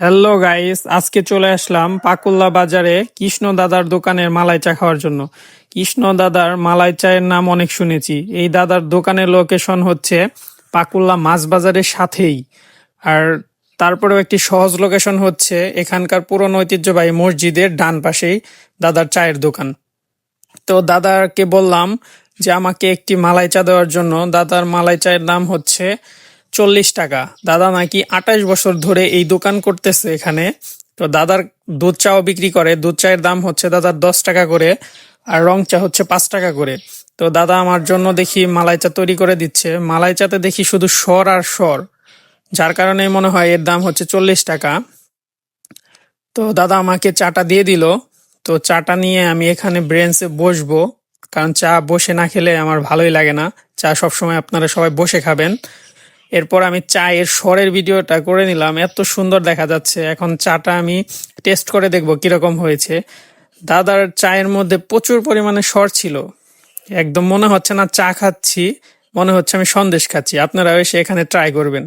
Hello guys আজকে চলে আসলাম পাকুল্লা বাজারে কৃষ্ণ দাদার দোকানের মালাই চা খাওয়ার জন্য। কৃষ্ণ দাদার মালাই চায়ের নাম অনেক শুনেছি। এই দাদার দোকানের লোকেশন হচ্ছে পাকুল্লা মাছ বাজারের সাথেই। আর তারপরেও একটি সহজ লোকেশন হচ্ছে এখানকার পুরনো ঐতিহ্যবাহী মসজিদের ডান পাশেই দাদার চায়ের দোকান। তো দাদাকে বললাম যে, আমাকে একটি মালাই চা দেওয়ার জন্য। দাদার মালাই চায়ের নাম হচ্ছে চল্লিশ টাকা। দাদা নাকি আঠাশ বছর ধরে এই দোকান করতেছে এখানে। তো দাদার দুধ চাও বিক্রি করে। দুধ চায়ের দাম হচ্ছে দাদার দশ টাকা করে আর রং চা হচ্ছে পাঁচ টাকা করে। তো দাদা আমার জন্য দেখি মালাই চা তৈরি করে দিচ্ছে। মালাই চাতে দেখি শুধু স্বর আর স্বর, যার কারণে মনে হয় এর দাম হচ্ছে চল্লিশ টাকা। তো দাদা আমাকে চাটা দিয়ে দিল। তো চাটা নিয়ে আমি এখানে ব্রেঞ্চে বসবো, কারণ চা বসে না খেলে আমার ভালোই লাগে না। চা সবসময় আপনারা সবাই বসে খাবেন। এরপর আমি চায়ের স্বরের ভিডিওটা করে নিলাম। এত সুন্দর দেখা যাচ্ছে। এখন চাটা আমি টেস্ট করে দেখব কীরকম হয়েছে। দাদার চায়ের মধ্যে প্রচুর পরিমাণে স্বর ছিল। একদম মনে হচ্ছে না চা খাচ্ছি, মনে হচ্ছে আমি সন্দেশ খাচ্ছি। আপনারা এসে এখানে ট্রাই করবেন।